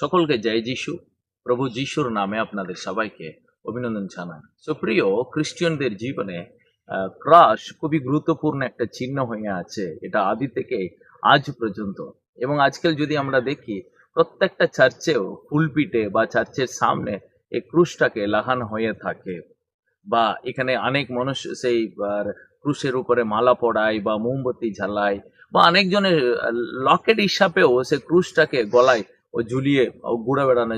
সকলকে জয় যিশু। প্রভু যিশুর নামে আপনাদের সবাইকে অভিনন্দন জানান সুপ্রিয় খ্রিস্টিয়ানদের জীবনে ক্রাশ খুবই গুরুত্বপূর্ণ একটা চিহ্ন হয়ে আছে, এটা আদি থেকে আজ পর্যন্ত। এবং আজকাল যদি আমরা দেখি, প্রত্যেকটা চার্চেও ফুলপিটে বা চার্চের সামনে এই ক্রুশটাকে লাগানো হয়ে থাকে। বা এখানে অনেক মানুষ সেই ক্রুশের উপরে মালা পড়ায় বা মোমবাতি ঝালায় বা অনেকজনের লকেট হিসাবেও সে ক্রুশটাকে গলায় ও ঝুলিয়ে ও ঘুরে বেড়ানো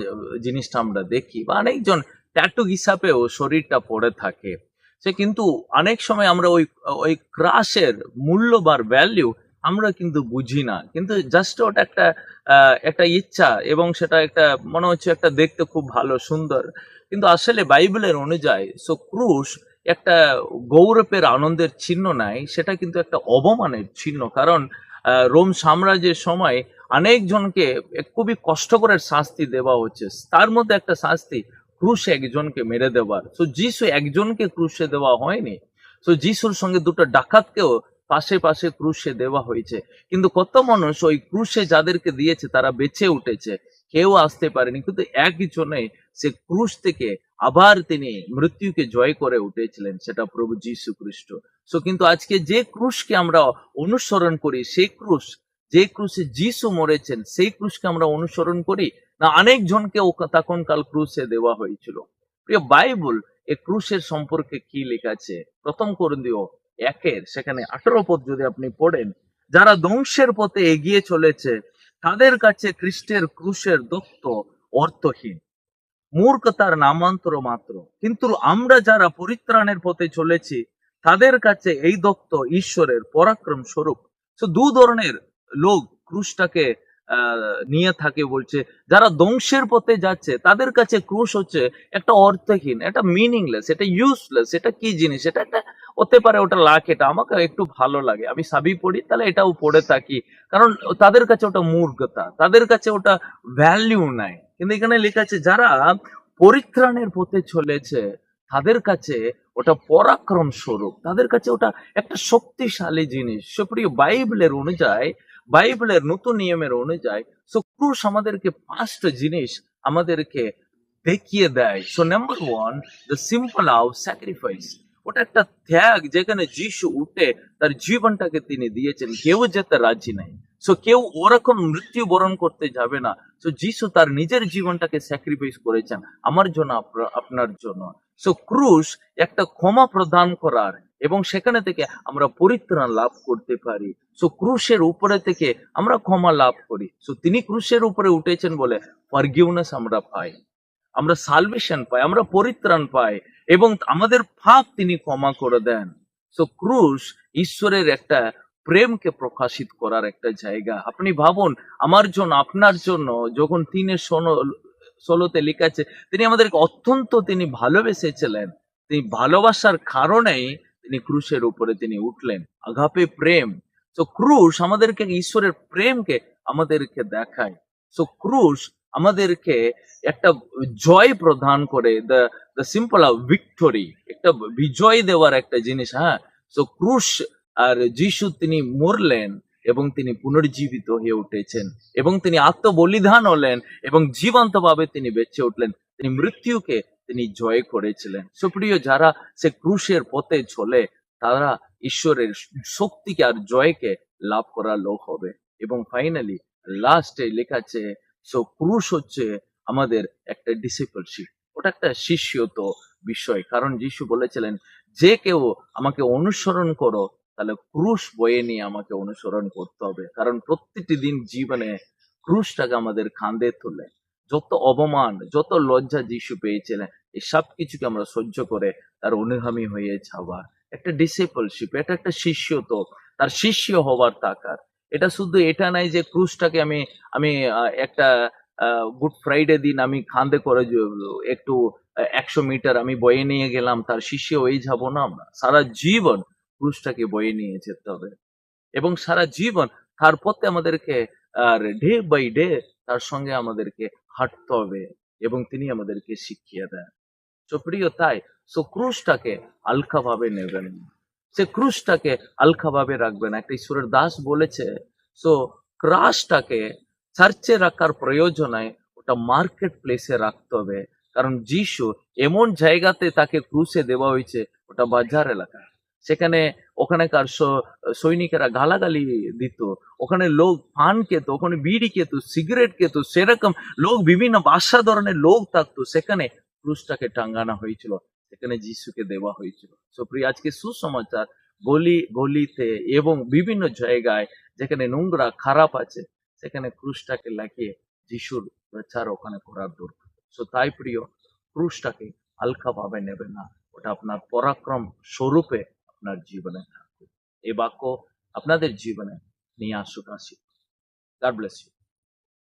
জিনিসটা আমরা দেখি বা অনেকজন ট্যাটু হিসাবেও শরীরটা পড়ে থাকে। সে কিন্তু অনেক সময় আমরা ওই ওই ক্রাশের মূল্য বা ভ্যালিউ আমরা কিন্তু বুঝি না। কিন্তু জাস্ট ওটা একটা একটা ইচ্ছা এবং সেটা একটা, মনে হচ্ছে একটা দেখতে খুব ভালো, সুন্দর। কিন্তু আসলে বাইবেলের অনুযায়ী সো ক্রুশ একটা গৌরবের আনন্দের চিহ্ন নাই, সেটা কিন্তু একটা অবমানের চিহ্ন। কারণ রোম সাম্রাজ্যের সময় অনেকজনকে খুবই কষ্টকরের শাস্তি দেওয়া হচ্ছে। তার মধ্যে একটা শাস্তি, ক্রুশে একজনকে মেরে দেওয়ার। তো যিশু একজনকে ক্রুশে দেওয়া হয়নি। তো যিশুর সঙ্গে দুটো ডাকাতকেও পাশে পাশে ক্রুশে দেওয়া হয়েছে। কিন্তু কত মানুষ ওই ক্রুশে যাদেরকে দিয়েছে, তারা বেঁচে উঠেছে। কেউ আসতে পারেনি। কিন্তু একজনে সে ক্রুশ থেকে আবার তিনি মৃত্যুকে জয় করে উঠেছিলেন, সেটা প্রভু যীশু খ্রিস্ট। সো কিন্তু আজকে যে ক্রুশকে আমরা অনুসরণ করি, সেই ক্রুশ যে ক্রুশে যিশু মরেছেন, সেই ক্রুশকে আমরা অনুসরণ করি। না, অনেক জনকে তখনকাল ক্রুশে দেওয়া হয়েছিল। প্রিয় বাইবেল এই ক্রুশের সম্পর্কে কি লেখা আছে? প্রথম করন্দিও একের, সেখানে আঠারো পদ যদি আপনি পড়েন, যারা ধ্বংসের পথে এগিয়ে চলেছে, তাদের কাছে খ্রিস্টের ক্রুশের দত্ত অর্থহীন। মূর্খতার নামান্তর মাত্র। কিন্তু আমরা যারা পরিত্রাণের পথে চলেছি, তাদের কাছে এই দত্ত ঈশ্বরের পরাক্রম স্বরূপ। দু ধরনের লোক ক্রুশটাকে নিয়ে থাকে বলছে, যারা ধ্বংসের পথে যাচ্ছে, তাদের কাছে ক্রুশ হচ্ছে, একটা অর্থহীন, এটা মিনিংলেস এটা ইউজলেস এটা কি জিনিস? এটা একটা, হতে পারে ওটা লাখ এটা আমাকে একটু ভালো লাগে, আমি সাবি পড়ি, তাহলে এটাও পড়ে থাকি। কারণ তাদের কাছে ওটা মূর্খতা, তাদের কাছে ওটা ভ্যালিউ নাই। কিন্তু এখানে লেখা আছে, যারা পরিত্রাণের পথে চলেছে, তাদের কাছে ওটা পরাক্রম স্বরূপ তাদের কাছে ওটা একটা শক্তিশালী জিনিস। সুপ্রিয়, বাইবেলের অনুযায়ী বাইবেলের নতুন নিয়মের অনুযায়ী সো ক্রুশ আমাদেরকে পাঁচটা জিনিস আমাদেরকে দেখিয়ে দেয়। So number one the simple of sacrifice ওটা একটা ত্যাগ যেখানে যিশু উঠে তার জীবনটাকে তিনি দিয়েছেন। কেউ যেতে রাজি নাই। সো কেউ ওরকম মৃত্যু বরণ করতে যাবে না। সো যিশু তার নিজের জীবনটাকে স্যাক্রিফাইস করেছেন। আমার জন্য আপনার জন্য। সো ক্রুশ একটা ক্ষমা প্রদান করার এবং সেখানে থেকে আমরা পরিত্রাণ লাভ করতে পারি। সো ক্রুশের উপরে থেকে আমরা ক্ষমা লাভ করি। সো তিনি ক্রুশের উপরে উঠেছেন বলে ফরগিভনেস আমরা পাই। আমরা সালভেশন পাই, আমরা পরিত্রাণ পাই এবং আমাদের ফাঁক তিনি ক্ষমা করে দেন। সো ক্রুশ ঈশ্বরের একটা প্রেমকে প্রকাশিত করার একটা জায়গা। আপনি ভাবুন, আমার জন্য, আপনার জন্য যখন তিনি ষোলোতে লেখা আছে, তিনি আমাদেরকে অত্যন্ত তিনি ভালোবেসেছিলেন। তিনি ভালোবাসার কারণেই তিনি ক্রুশের উপরে তিনি উঠলেন। আঘাপে প্রেম। তো ক্রুশ আমাদেরকে, ঈশ্বরের প্রেমকে আমাদেরকে দেখায়। সো ক্রুশ আমাদেরকে একটা জয় প্রদান করে দ্য সিম্পল অফ ভিক্টোরি একটা বিজয় দেওয়ার একটা জিনিস হ্যাঁ? সো ক্রুশ আর যিশু তিনি মরলেন এবং তিনি পুনর্জীবিত হয়ে উঠেছেন এবং তিনি আত্মবলিদান হলেন এবং জীবন্তভাবে তিনি বেঁচে উঠলেন। তিনি মৃত্যুকে তিনি জয় করেছিলেন। সুপ্রিয়, যারা সে ক্রুশের পথে চলে, তারা ঈশ্বরের শক্তিকে আর জয়কে লাভ করার লোক হবে। এবং ফাইনালি লাস্টে লেখা আছে সো ক্রুশ হচ্ছে আমাদের একটা ডিসিপলশিপ ওটা একটা শিষ্যত বিষয়। কারণ যিশু বলেছিলেন, যে কেউ আমাকে অনুসরণ করো, তাহলে ক্রুশ বয়ে নিয়ে আমাকে অনুসরণ করতে হবে। কারণ প্রত্যেকটি দিন জীবনে ক্রুশটাকে আমাদের কাঁধে তোলে। যত অপমান, যত লজ্জা যিশু পেয়েছিলেন, এই সব কিছুকে আমরা সহ্য করে তার অনুগামী হয়ে যাওয়া একটা ডিসেপলশিপ এটা একটা শিষ্য তো তার শিষ্য হওয়ার তাকার এটা শুধু এটা নাই যে ক্রুশটাকে আমি আমি একটা গুড ফ্রাইডে দিন আমি খান্দে করে একটু একশো মিটার আমি বয়ে নিয়ে গেলাম, তার শিষ্য হয়ে যাব না আমরা। সারা জীবন ক্রুশটাকে বয়ে নিয়ে যেতে হবে। এবং সারা জীবন তার পথে আমাদেরকে, আর ডে বাই ডে তার সঙ্গে আমাদেরকে হাঁটতে হবে এবং তিনি আমাদেরকে শিখিয়ে দেন। তো প্রিয়, তাই সো ক্রুশটাকে হালকাভাবে নেবেন সে ক্রুশটাকে হালকাভাবে রাখবেন একটা ঈশ্বরের দাস বলেছে, সো ক্রাশটাকে চার্চে রাখার প্রয়োজন ওটা মার্কেট প্লেসে রাখতে হবে। কারণ যিশু এমন জায়গাতে তাকে ক্রুশে দেওয়া হয়েছে, ওটা বাজার এলাকা সেখানে ওখানেকার সৈনিকেরা গালাগালি দিত। ওখানে লোক পান খেত, ওখানে বিড়ি খেত, সিগারেট খেত, সেরকম লোক, বিভিন্ন বাসা ধরনের লোক থাকতো। সেখানে ক্রুশটাকে টাঙ্গানো হয়েছিল, সেখানে যিশুকে দেওয়া হয়েছিল। সুপ্রিয় আজকে সুসমাচার, গলি, গলিতে এবং বিভিন্ন জায়গায় যেখানে নোংরা, খারাপ আছে, সেখানে ক্রুশটাকে লাগিয়ে যিশুর প্রচার ওখানে করার দরকার। সো তাই প্রিয়, ক্রুশটাকে হালকাভাবে নেবে না। ওটা আপনার পরাক্রম স্বরূপে আপনার জীবনে থাকবে এই বাক্য আপনাদের জীবনে নিয়ে আসুক আসি গড ব্লেস ইউ